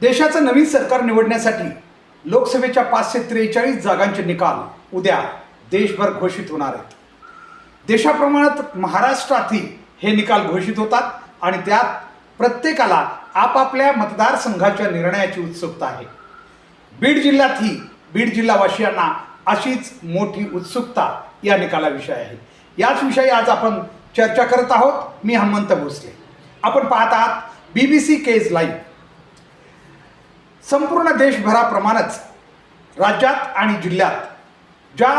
देशाचं नवीन सरकार निवडण्यासाठी लोकसभेच्या पाचशे त्रेचाळीस जागांचे निकाल उद्या देशभर घोषित होणार आहेत. देशाप्रमाणात महाराष्ट्रातही हे निकाल घोषित होतात आणि त्यात प्रत्येकाला आपापल्या मतदारसंघाच्या निर्णयाची उत्सुकता आहे. बीड जिल्ह्यातही बीड जिल्हावासियांना अशीच मोठी उत्सुकता या निकालाविषयी आहे. याच विषयी आज आपण चर्चा करत आहोत. मी हनुमंत भोसले. आपण पाहत आहात B B C Kaij live संपूर्ण देशभराप्रमाणेच राज्यात आणि जिल्ह्यात ज्या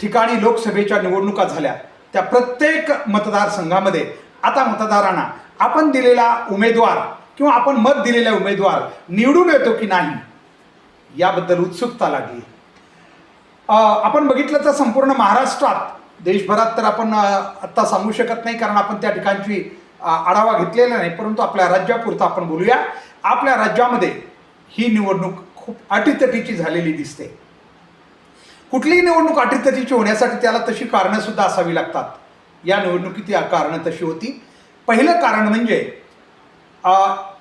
ठिकाणी लोकसभेच्या निवडणुका झाल्या त्या प्रत्येक मतदारसंघामध्ये आता मतदारांना आपण दिलेला उमेदवार किंवा आपण मत दिलेला उमेदवार निवडून येतो की नाही याबद्दल उत्सुकता लागली. आपण बघितलं तर संपूर्ण महाराष्ट्रात देशभरात तर आपण आत्ता सांगू शकत नाही कारण आपण त्या ठिकाणची आढावा घेतलेला नाही परंतु आपल्या राज्यापुरतं आपण बोलूया. आपल्या राज्यामध्ये ही निवडणूक खूप अटीतटीची झालेली दिसते. कुठलीही निवडणूक अटीतटीची होण्यासाठी त्याला तशी कारणं सुद्धा असावी लागतात. या निवडणुकीत या कारणं तशी होती. पहिलं कारण म्हणजे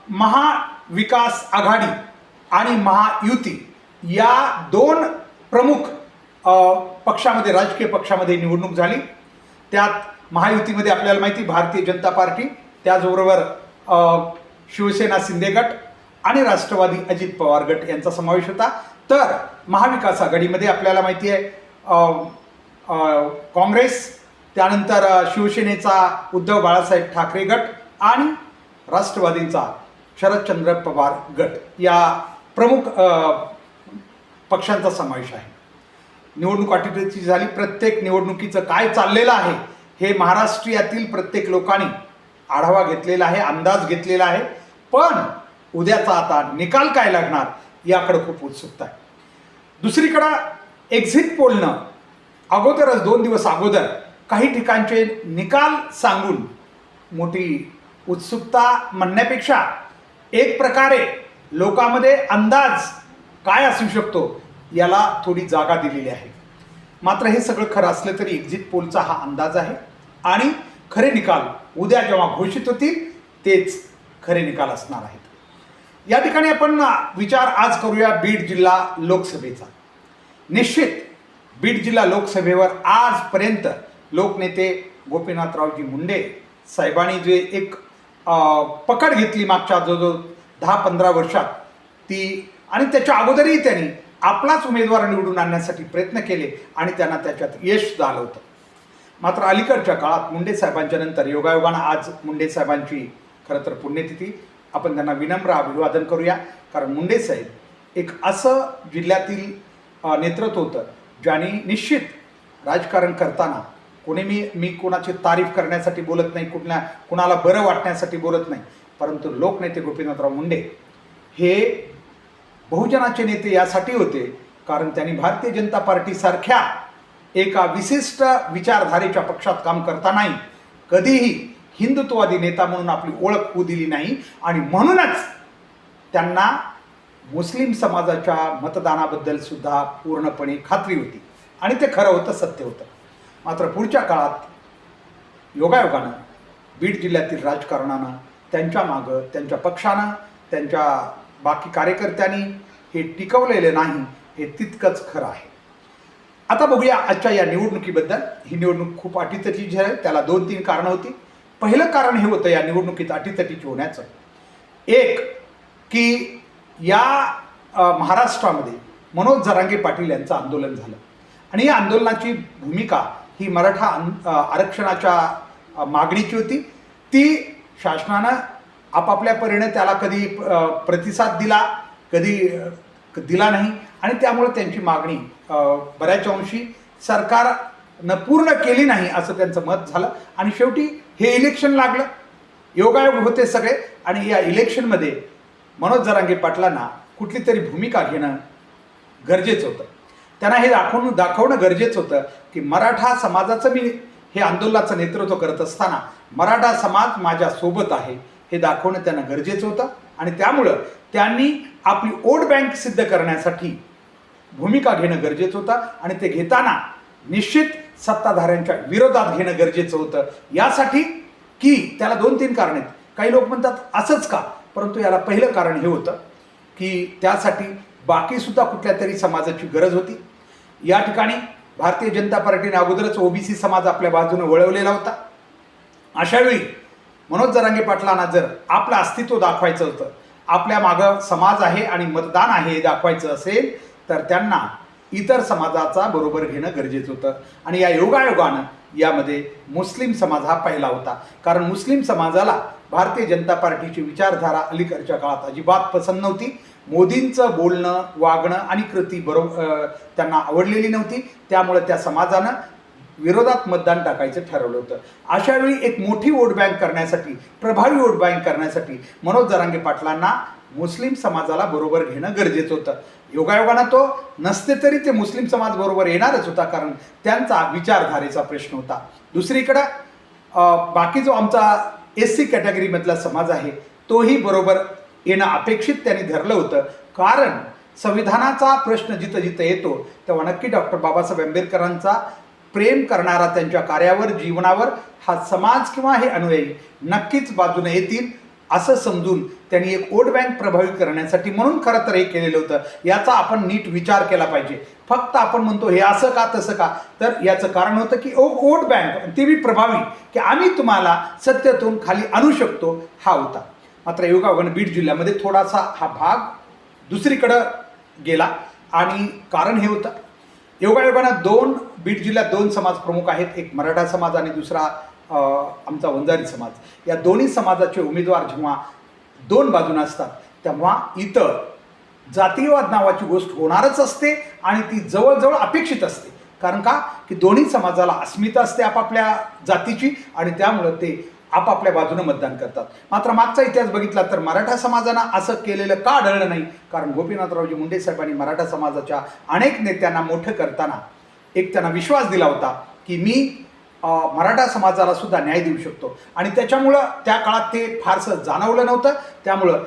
महाविकास आघाडी आणि महायुती या दोन प्रमुख पक्षामध्ये राजकीय पक्षामध्ये निवडणूक झाली. त्यात महायुतीमध्ये आपल्याला माहिती भारतीय जनता पार्टी त्याचबरोबर शिवसेना शिंदे गट आणि राष्ट्रवादी अजित पवार गट यांचा समावेश होता. तर महाविकास आघाडीमध्ये आपल्याला माहिती आहे काँग्रेस त्यानंतर शिवसेनेचा उद्धव बाळासाहेब ठाकरे गट आणि राष्ट्रवादींचा शरदचंद्र पवार गट या प्रमुख पक्षांचा समावेश आहे. निवडणूक अटीतटीची झाली. प्रत्येक निवडणुकीचं काय चाललेलं आहे हे महाराष्ट्रीयातील प्रत्येक लोकांनी आढावा घेतलेला आहे अंदाज घेतलेला आहे. पण उद्याचा आता निकाल काय लागणार याकडे खूप उत्सुकता आहे. दुसरीकडं एक्झिट पोलनं अगोदरच दोन दिवस अगोदर काही ठिकाणचे निकाल सांगून मोठी उत्सुकता म्हणण्यापेक्षा एक प्रकारे लोकांमध्ये अंदाज काय असू शकतो याला थोडी जागा दिलेली आहे. मात्र हे सगळं खरं असलं तरी एक्झिट पोलचा हा अंदाज आहे आणि खरे निकाल उद्या जेव्हा घोषित होतील तेच खरे निकाल असणार आहेत. या ठिकाणी आपण विचार आज करूया बीड जिल्हा लोकसभेचा. निश्चित बीड जिल्हा लोकसभेवर आजपर्यंत लोकनेते गोपीनाथरावजी मुंडे साहेबांनी जे एक पकड घेतली मागच्या जवळजवळ दहा पंधरा वर्षात ती आणि त्याच्या अगोदरही त्यांनी आपलाच उमेदवार निवडून आणण्यासाठी प्रयत्न केले आणि त्यांना त्याच्यात यश झालं होतं. मात्र अलीकडच्या काळात मुंडे साहेबांच्या नंतर योगायोगानं आज मुंडे साहेबांची खरं तर पुण्यतिथी आपण त्यांना विनम्र अभिवादन करूया. कारण मुंडे साहेब एक असं जिल्ह्यातील नेतृत्व होतं ज्याने निश्चित राजकारण करताना कोणी मी मी कोणाची तारीफ करण्यासाठी बोलत नाही कुठल्या कुणाला बरं वाटण्यासाठी बोलत नाही. परंतु लोकनेते गोपीनाथराव मुंडे हे बहुजनाचे नेते यासाठी होते कारण त्यांनी भारतीय जनता पार्टीसारख्या एका विशिष्ट विचारधारेच्या पक्षात काम करतानाही कधीही हिंदुत्ववादी नेता म्हणून आपली ओळख होऊ दिली नाही. आणि म्हणूनच त्यांना मुस्लिम समाजाच्या मतदानाबद्दल सुद्धा पूर्णपणे खात्री होती. आणि ते खरं होतं सत्य होतं. मात्र पुढच्या काळात योगायोगानं बीड जिल्ह्यातील राजकारणानं त्यांच्या मागं त्यांच्या पक्षानं त्यांच्या बाकी कार्यकर्त्यांनी हे टिकवलेलं नाही हे तितकंच खरं आहे. आता बघूया आजच्या या निवडणुकीबद्दल. ही निवडणूक खूप अटीतटीची आहे. त्याला दोन तीन कारणं होती. पहिलं कारण हे होतं या निवडणुकीत अटीतटीची होण्याचं. एक की या महाराष्ट्रामध्ये मनोज जरांगे पाटील यांचं आंदोलन झालं. आणि या आंदोलनाची भूमिका ही मराठा आरक्षणाच्या मागणीची होती. ती शासनानं आपापल्या परीने त्याला कधी प्रतिसाद दिला कधी दिला नाही. आणि त्यामुळे त्यांची मागणी बऱ्याच अंशी सरकारनं पूर्ण केली नाही असं त्यांचं मत झालं. आणि शेवटी हे इलेक्शन लागलं. योगायोग होते सगळे. आणि या इलेक्शनमध्ये मनोज जरांगे पाटलांना कुठली तरी भूमिका घेणं गरजेचं होतं. त्यांना हे दाखवून दाखवणं गरजेचं होतं की मराठा समाजाचं मी हे आंदोलनाचं नेतृत्व करत असताना मराठा समाज माझ्या सोबत आहे हे दाखवणं त्यांना गरजेचं होतं. आणि त्यामुळं त्यांनी आपली ओट बँक सिद्ध करण्यासाठी भूमिका घेणं गरजेचं होतं. आणि ते घेताना निश्चित सत्ताधाऱ्यांच्या विरोधात घेणं गरजेचं होतं. यासाठी की त्याला दोन तीन कारण आहेत. काही लोक म्हणतात असंच का? परंतु याला पहिलं कारण हे होतं की त्यासाठी बाकीसुद्धा कुठल्या तरी समाजाची गरज होती. या ठिकाणी भारतीय जनता पार्टीने अगोदरच ओबीसी समाज आपल्या बाजूने वळवलेला होता. अशावेळी मनोज जरांगे पाटलांना जर आपलं अस्तित्व दाखवायचं होतं आपल्या मागं समाज आहे आणि मतदान आहे हे दाखवायचं असेल तर त्यांना इतर समाजाचा बरोबर घेणं गरजेचं होतं. आणि या योगायोगानं यामध्ये मुस्लिम समाज हा पहिला होता. कारण मुस्लिम समाजाला भारतीय जनता पार्टीची विचारधारा अलीकडच्या काळात अजिबात पसंत नव्हती. मोदींचं बोलणं वागणं आणि कृती बरोबर त्यांना आवडलेली नव्हती. त्यामुळे त्या समाजानं विरोधात मतदान टाकायचं ठरवलं होतं. अशावेळी एक मोठी वोट बँक करण्यासाठी प्रभावी वोट बँक करण्यासाठी मनोज जरांगे पाटलांना मुस्लिम समाजाला बरोबर घेणं गरजेचं होतं. योगायोगानं तो नसते तरी ते मुस्लिम समाज बरोबर येणारच होता कारण त्यांचा विचारधारेचा प्रश्न होता. दुसरीकडं बाकी जो आमचा एस सी कॅटेगरीमधला समाज आहे तोही बरोबर येणं अपेक्षित त्यांनी धरलं होतं. कारण संविधानाचा प्रश्न जिथं जिथं येतो तेव्हा नक्की डॉक्टर बाबासाहेब आंबेडकरांचा प्रेम करणारा त्यांच्या कार्यावर जीवनावर हा समाज किंवा हे अनुयायी नक्कीच बाजूने येतील. असं समजून त्यांनी एक वोट बँक प्रभावित करण्यासाठी म्हणून खरं तर हे केलेलं होतं. याचा आपण नीट विचार केला पाहिजे. फक्त आपण म्हणतो हे असं का तसं का? तर याचं कारण होतं की ओ वोट बँक ती बी प्रभावी की आम्ही तुम्हाला सत्यातून खाली आणू शकतो हा होता. मात्र योगायोगानं बीड जिल्ह्यामध्ये थोडासा हा भाग दुसरीकडं गेला आणि कारण हे होतं. योगायोगानं दोन बीड जिल्ह्यात दोन समाज प्रमुख आहेत. एक मराठा समाज आणि दुसरा आमचा वंजारी समाज. या दोन्ही समाजाचे उमेदवार जेव्हा दोन बाजूने असतात तेव्हा इतर जातीयवाद नावाची गोष्ट होणारच असते आणि ती जवळजवळ अपेक्षित असते. कारण का? की दोन्ही समाजाला अस्मिता असते आपापल्या जातीची आणि त्यामुळं ते आपापल्या बाजूने मतदान करतात. मात्र मागचा इतिहास बघितला तर मराठा समाजानं असं केलेलं का आढळलं नाही? कारण गोपीनाथरावजी मुंडे साहेबांनी मराठा समाजाच्या अनेक नेत्यांना मोठं करताना एक त्यांना विश्वास दिला होता की मी मराठा समाजाला सुद्धा न्याय देऊ शकतो. आणि त्याच्यामुळं त्या काळात ते फारसं जाणवलं नव्हतं. त्यामुळं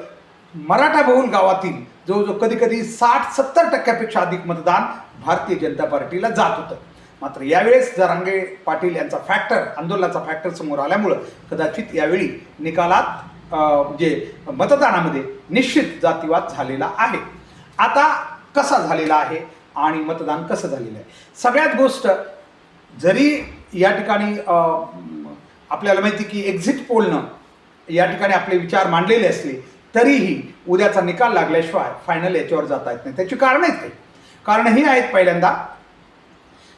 मराठा बहुल गावातील जवळजवळ कधी कधी साठ सत्तर टक्क्यापेक्षा अधिक मतदान भारतीय जनता पार्टीला जात होतं. मात्र यावेळेस जरांगे पाटील यांचा फॅक्टर आंदोलनाचा फॅक्टर समोर आल्यामुळं कदाचित यावेळी निकालात म्हणजे मतदानामध्ये निश्चित जातीवाद झालेला आहे. आता कसा झालेला आहे आणि मतदान कसं झालेलं आहे? सगळ्यात गोष्ट जरी या ठिकाणी आपल्याला माहिती की एक्झिट पोलनं या ठिकाणी आपले विचार मांडलेले असले तरीही उद्याचा निकाल लागल्याशिवाय फायनल याच्यावर जाता येत नाही. त्याची कारणं आहेत काही. कारण ही आहेत पहिल्यांदा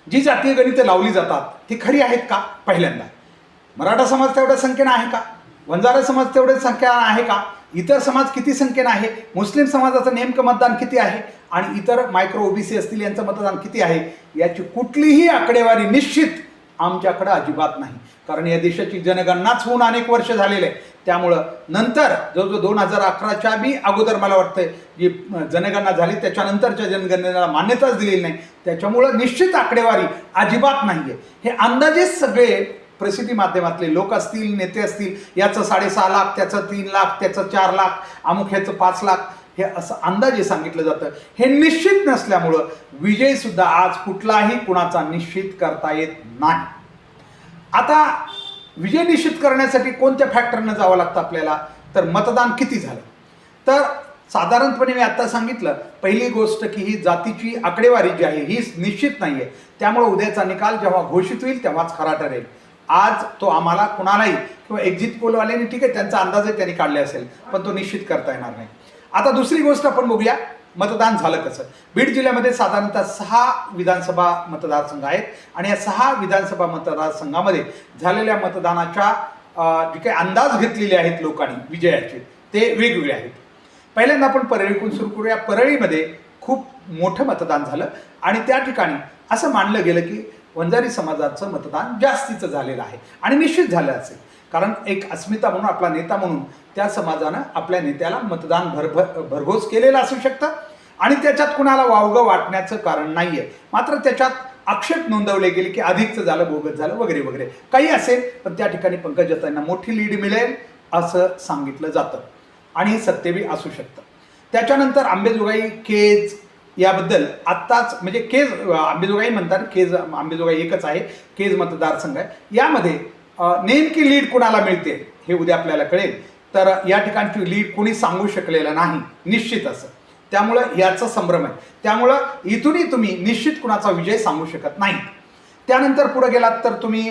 जी जातीय गणितं लावली जातात ती खरी आहेत का? पहिल्यांदा. मराठा समाज तेवढ्या संख्येनं आहे का? वंजारा समाज तेवढ्या संख्या आहे का? इतर समाज किती संख्येनं आहे? मुस्लिम समाजाचं नेमकं मतदान किती आहे? आणि इतर मायक्रो ओबीसी असतील यांचं मतदान किती आहे? याची कुठलीही आकडेवारी निश्चित आमच्याकडं अजिबात नाही. कारण या देशाची जनगणनाच होऊन अनेक वर्ष झालेले आहे. त्यामुळं नंतर जवळजवळ दोन हजार अकराच्या बी अगोदर मला वाटतं जी जनगणना झाली त्याच्यानंतरच्या जनगणनेला मान्यताच दिलेली नाही. त्याच्यामुळं निश्चित आकडेवारी अजिबात नाही आहे हे अंदाजेच सगळे प्रसिद्धी माध्यमातले लोक असतील नेते असतील याचं साडेसहा लाख त्याचं तीन लाख त्याचं चार लाख अमुक ह्याचं पाच लाख हे असं अंदाजे सांगितलं जातं. हे निश्चित नसल्यामुळं विजय सुद्धा आज कुठलाही कुणाचा निश्चित करता येत नाही. आता विजय निश्चित करण्यासाठी कोणत्या फॅक्टरनं जावं लागतं आपल्याला? तर मतदान किती झालं? तर साधारणपणे मी आत्ता सांगितलं पहिली गोष्ट की ही जातीची आकडेवारी जी आहे ही निश्चित नाही आहे त्यामुळे उद्याचा निकाल जेव्हा घोषित होईल तेव्हाच खरा ठरेल आज तो आम्हाला कुणालाही किंवा एक्झिट पोलवाल्याने ठीक आहे त्यांचा अंदाजही त्यांनी काढले असेल पण तो निश्चित करता येणार नाही. आता दुसरी गोष्ट आपण बघूया मतदान झालं कसं? बीड जिल्ह्यामध्ये साधारणतः सहा विधानसभा मतदारसंघ आहेत आणि या सहा विधानसभा मतदारसंघामध्ये झालेल्या मतदानाच्या जे काही अंदाज घेतलेले आहेत लोकांनी विजयाचे ते वेगवेगळे आहेत. पहिल्यांदा आपण परळीकडून सुरू करूया. परळीमध्ये खूप मोठं मतदान झालं आणि त्या ठिकाणी असं मानलं गेलं की वंजारी समाजाचं मतदान जास्तीचं झालेलं आहे आणि निश्चित झालं असेल. कारण एक अस्मिता म्हणून आपला नेता म्हणून त्या समाजानं आपल्या नेत्याला मतदान भरभर भरघोस केलेलं असू शकतं. आणि त्याच्यात कुणाला वावगं वाटण्याचं कारण नाही आहे मात्र त्याच्यात आक्षेप नोंदवले गेले की अधिकचं झालं भोगत झालं वगैरे वगैरे. काही असेल पण त्या ठिकाणी पंकजाताईंना मोठी लीड मिळेल असं सांगितलं जातं. आणि हे सत्यबी असू शकतं. त्याच्यानंतर आंबेजोगाई केज याबद्दल आत्ताच म्हणजे केज आंबेजोगाई म्हणतात केज आंबेजोगाई एकच आहे केज मतदारसंघ आहे. यामध्ये नेमकी लीड कुणाला मिळते हे उद्या आपल्याला कळेल. तर या ठिकाणची लीड कोणी सांगू शकलेलं नाही निश्चित असं. त्यामुळं याचा संभ्रम आहे. त्यामुळं इथूनही तुम्ही निश्चित कुणाचा विजय सांगू शकत नाही. त्यानंतर पुढे गेलात तर तुम्ही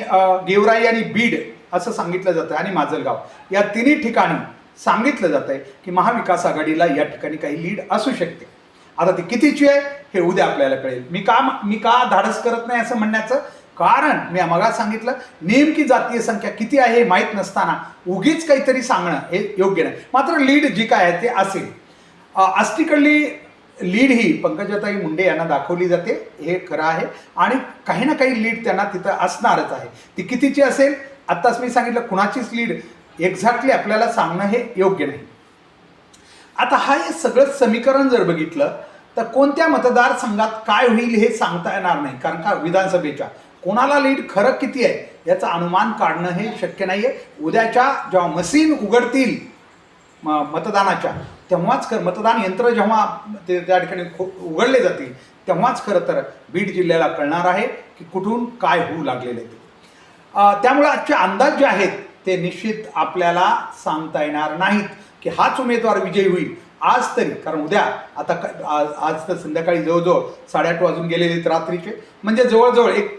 गेवराई आणि बीड असं सांगितलं जातं आणि माजलगाव. या तिन्ही ठिकाणी सांगितलं जातं आहे की महाविकास आघाडीला या ठिकाणी काही लीड असू शकते. आता ती कितीची आहे हे उद्या आपल्याला कळेल. मी का मी का धाडस करत नाही असं म्हणण्याचं? कारण मी मगात सांगितलं नेमकी जातीय संख्या किती आहे हे माहीत नसताना उगीच काहीतरी सांगणं हे योग्य नाही. मात्र लीड जी काय आहे ते असेल. अ, आष्टीकडली लीड ही पंकजाताई मुंडे यांना दाखवली जाते हे खरं आहे. आणि काही ना काही लीड त्यांना तिथं असणारच आहे. ती कितीची असेल? आत्ताच मी सांगितलं कुणाचीच लीड एक्झॅक्टली आपल्याला सांगणं हे योग्य नाही. आता हा हे सगळं समीकरण जर बघितलं तर कोणत्या मतदारसंघात काय होईल हे सांगता येणार नाही. कारण का? विधानसभेच्या. कोणाला लीड खरं किती आहे याचं अनुमान काढणं हे शक्य नाही आहे उद्याच्या जेव्हा मशीन उघडतील म- मतदानाच्या तेव्हाच खरं मतदान यंत्र जेव्हा ते त्या ठिकाणी खो- उघडले जातील तेव्हाच खरं तर बीड जिल्ह्याला कळणार आहे की कुठून काय होऊ लागलेले ते. त्यामुळे आजचे अंदाज जे आहेत ते निश्चित आपल्याला सांगता येणार नाहीत की हाच उमेदवार विजयी होईल आज तरी. कारण उद्या आता क- आज आज तर संध्याकाळी जवळजवळ साडेआठ वाजून गेलेले आहेत रात्रीचे. म्हणजे जवळजवळ एक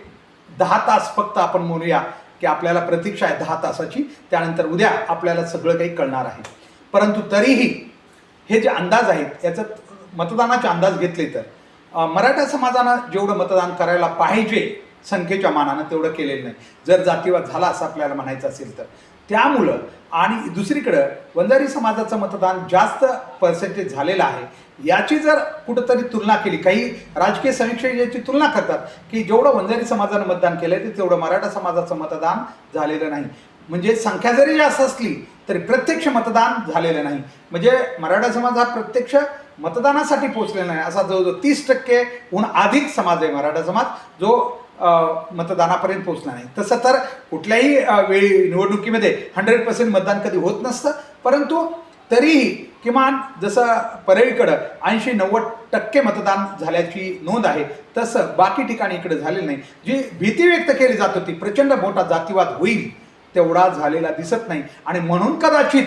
दहा तास फक्त आपण म्हणूया की आपल्याला प्रतीक्षा आहे दहा तासाची. त्यानंतर उद्या आपल्याला सगळं काही कळणार आहे. परंतु तरीही हे जे अंदाज आहेत याचं मतदानाचे अंदाज घेतले तर मराठा समाजानं जेवढं मतदान करायला पाहिजे संख्येच्या मानानं तेवढं केलेलं नाही. जर जातीवाद झाला असं आपल्याला म्हणायचं असेल तर. त्यामुळं आणि दुसरीकडं वंजारी समाजाचं मतदान जास्त पर्सेंटेज झालेलं आहे. याची जर कुठंतरी तुलना केली काही राजकीय समीक्षक याची तुलना करतात की जेवढं वंजारी समाजानं मतदान केलं ते तेवढं मराठा समाजाचं मतदान झालेलं नाही. म्हणजे संख्या जरी जास्त असली तरी प्रत्यक्ष मतदान झालेलं नाही. म्हणजे मराठा समाज हा प्रत्यक्ष मतदानासाठी पोचलेला नाही. असा जवळजवळ तीस टक्केहून अधिक समाज आहे मराठा समाज जो मतदानापर्यंत पोहोचला नाही. तसं तर कुठल्याही वेळी निवडणुकीमध्ये हंड्रेड पर्सेंट मतदान कधी होत नसतं. परंतु तरीही किमान जसं परळीकडं ऐंशी नव्वद टक्के मतदान झाल्याची नोंद आहे तसं बाकी ठिकाणी इकडे झालेलं नाही. जी भीती व्यक्त केली जात होती प्रचंड मोठा जातीवाद होईल तेवढा झालेला दिसत नाही. आणि म्हणून कदाचित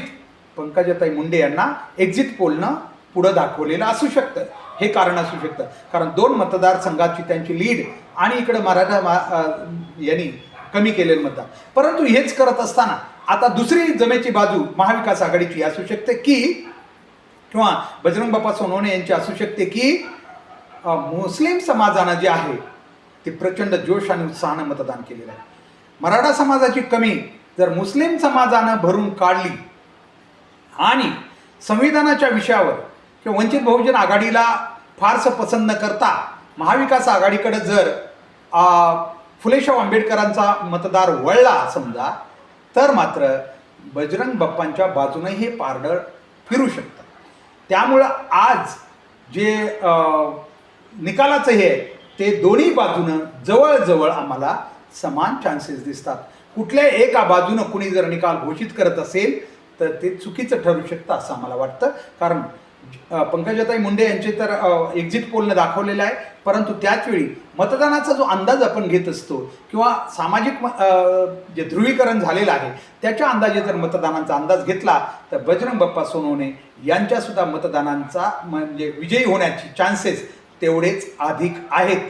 पंकजाताई मुंडे यांना एक्झिट पोलनं पुढं दाखवलेलं असू शकतं. हे कारण असू शकतं. कारण दोन मतदारसंघाची त्यांची लीड आणि इकडं मराठा मा यांनी कमी केलेलं मतदान. परंतु हेच करत असताना आता दुसरी जमेची बाजू महाविकास आघाडीची असू शकते की किंवा बजरंग बाप्पा सोनवणे यांची असू शकते की मुस्लिम समाजानं जे आहे ते प्रचंड जोश आणि उत्साहानं मतदान केलेलं आहे. मराठा समाजाची कमी जर मुस्लिम समाजानं भरून काढली आणि संविधानाच्या विषयावर किंवा वंचित बहुजन आघाडीला फारसं पसंत न करता महाविकास आघाडीकडे जर फुलेशाव फुलेशाह आंबेडकरांचा मतदार वळला समजा तर मात्र बजरंग बाप्पांच्या बाजूने हे पारडळ फिरू शकतं त्यामुळं आज जे निकालाचं हे ते दोन्ही बाजूनं जवळजवळ आम्हाला समान चान्सेस दिसतात. कुठल्या एका बाजूनं कुणी जर निकाल घोषित करत असेल तर ते चुकीचं ठरू शकतं असं आम्हाला वाटतं. कारण पंकजाताई मुंडे यांचे तर एक्झिट पोलनं दाखवलेलं आहे. परंतु त्याचवेळी मतदानाचा जो अंदाज आपण घेत असतो किंवा सामाजिक म- जे ध्रुवीकरण झालेलं आहे त्याच्या अंदाजे जर मतदानांचा अंदाज घेतला तर बजरंग बाप्पा सोनवणे यांच्यासुद्धा मतदानांचा म्हणजे विजयी होण्याची चान्सेस तेवढेच अधिक आहेत.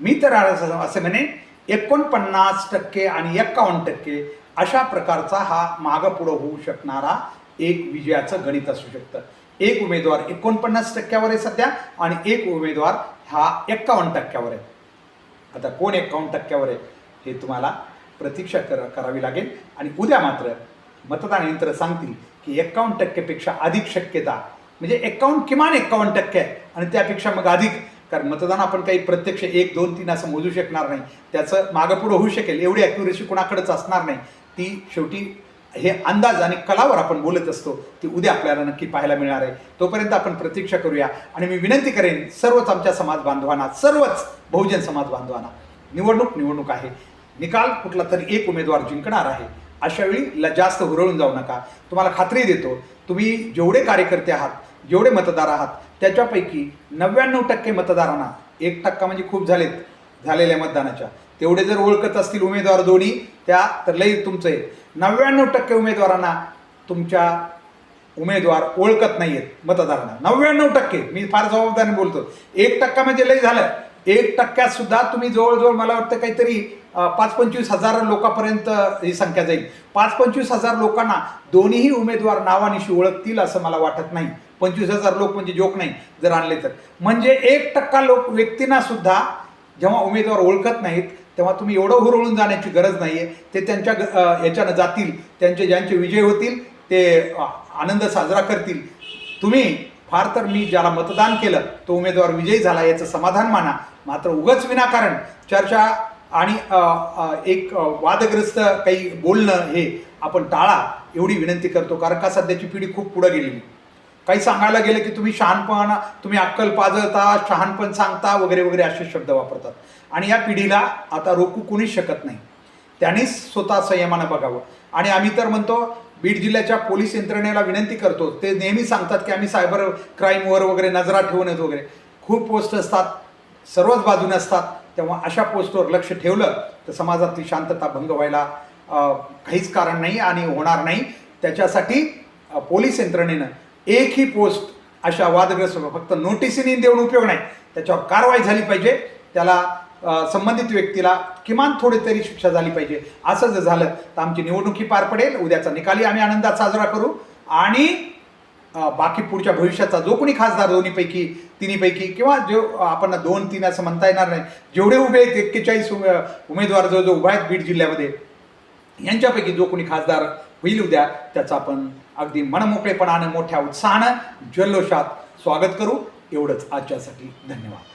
मी तर असं म्हणे एकोणपन्नास टक्के आणि एक्कावन्न टक्के अशा प्रकारचा हा मागं पुढं होऊ शकणारा एक विजयाचं गणित असू शकतं. एक उमेदवार एकोणपन्नास टक्क्यावर आहे सध्या आणि एक उमेदवार हा एक्कावन्न टक्क्यावर आहे. आता कोण एक्कावन्न टक्क्यावर आहे हे तुम्हाला प्रतीक्षा कर करावी लागेल. आणि उद्या मात्र मतदान यंत्र सांगतील की एक्कावन्न टक्केपेक्षा अधिक शक्यता म्हणजे एक्कावन्न किमान एक्कावन्न टक्के आहे. आणि त्यापेक्षा मग अधिक कारण मतदान आपण काही प्रत्यक्ष एक दोन तीन असं मोजू शकणार नाही. त्याचं मागं पुढं होऊ शकेल एवढी ॲक्युरेसी कुणाकडेच असणार नाही. ती शेवटी हे अंदाज आणि कलावर आपण बोलत असतो ती उद्या आपल्याला नक्की पाहायला मिळणार आहे. तोपर्यंत आपण प्रतीक्षा करूया आणि मी विनंती करेन सर्वच आमच्या समाज बांधवांना सर्वच बहुजन समाज बांधवांना निवडणूक निवडणूक आहे. निकाल कुठला तरी एक उमेदवार जिंकणार आहे अशा वेळी ल जास्त हुरळून जाऊ नका. तुम्हाला खात्री देतो तुम्ही जेवढे कार्यकर्ते आहात जेवढे मतदार आहात त्याच्यापैकी नव्याण्णव टक्के मतदारांना एक टक्का म्हणजे खूप झालेत झालेल्या मतदानाच्या. तेवढे जर ओळखत असतील उमेदवार दोन्ही त्या तर लई तुमचं आहे नव्याण्णव टक्के उमेदवारांना तुमच्या उमेदवार ओळखत नाही आहेत मतदारांना. नव्याण्णव टक्के. मी फार जबाबदारीने बोलतो. एक टक्का म्हणजे लय झालं. एक टक्क्यात सुद्धा तुम्ही जवळजवळ मला वाटतं काहीतरी पाच पंचवीस हजार लोकांपर्यंत ही संख्या जाईल. पाच पंचवीस हजार लोकांना दोन्हीही उमेदवार नावानिशी ओळखतील असं मला वाटत नाही. पंचवीस हजार लोक म्हणजे जोक नाही जर आणले तर. म्हणजे एक टक्का लोक व्यक्तींना सुद्धा जेव्हा उमेदवार ओळखत नाहीत तेव्हा तुम्ही एवढं हुरळून जाण्याची गरज नाही आहे ते त्यांच्या ग- याच्यानं जातील. त्यांचे ज्यांचे विजय होतील ते आनंद साजरा करतील. तुम्ही फार तर मी ज्याला मतदान केलं तो उमेदवार विजयी झाला याचं समाधान माना. मात्र उगच विनाकारण चर्चा आणि एक वादग्रस्त काही बोलणं हे आपण टाळा एवढी विनंती करतो. कारण का सध्याची पिढी खूप पुढं गेलेली काही सांगायला गेलं की तुम्ही शहाणपण तुम्ही अक्कल पाजळता शहाणपण सांगता वगैरे वगैरे असे शब्द वापरतात. आणि या पिढीला आता रोखू कोणीच शकत नाही. त्यांनीच स्वतः संयमानं बघावं. आणि आम्ही तर म्हणतो बीड जिल्ह्याच्या पोलीस यंत्रणेला विनंती करतो. ते नेहमी सांगतात की आम्ही सायबर क्राईमवर वगैरे नजरा ठेवूनच वगैरे. खूप पोस्ट असतात सर्वच बाजूने असतात. तेव्हा अशा पोस्टवर लक्ष ठेवलं तर समाजातली शांतता भंग व्हायला काहीच कारण नाही आणि होणार नाही. त्याच्यासाठी पोलीस यंत्रणेनं एकही पोस्ट अशा वादग्रस्त फक्त नोटिसीने देऊन उपयोग नाही. त्याच्यावर कारवाई झाली पाहिजे. त्याला संबंधित व्यक्तीला किमान थोडी तरी शिक्षा झाली पाहिजे. असं जर झालं तर आमची निवडणुकी पार पडेल. उद्याचा निकाली आम्ही आनंदात साजरा करू. आणि बाकी पुढच्या भविष्याचा जो कोणी खासदार दोन्हीपैकी तिन्हीपैकी किंवा जो आपण दोन तीन असं म्हणता येणार नाही जेवढे उभे आहेत एक्केचाळीस उमेदवार जो जो उभा आहेत बीड जिल्ह्यामध्ये यांच्यापैकी जो कोणी खासदार होईल उद्या त्याचा आपण अगदी मनमोकळेपणानं मोठ्या उत्साहानं जल्लोषात स्वागत करू. एवढंच आजच्यासाठी. धन्यवाद.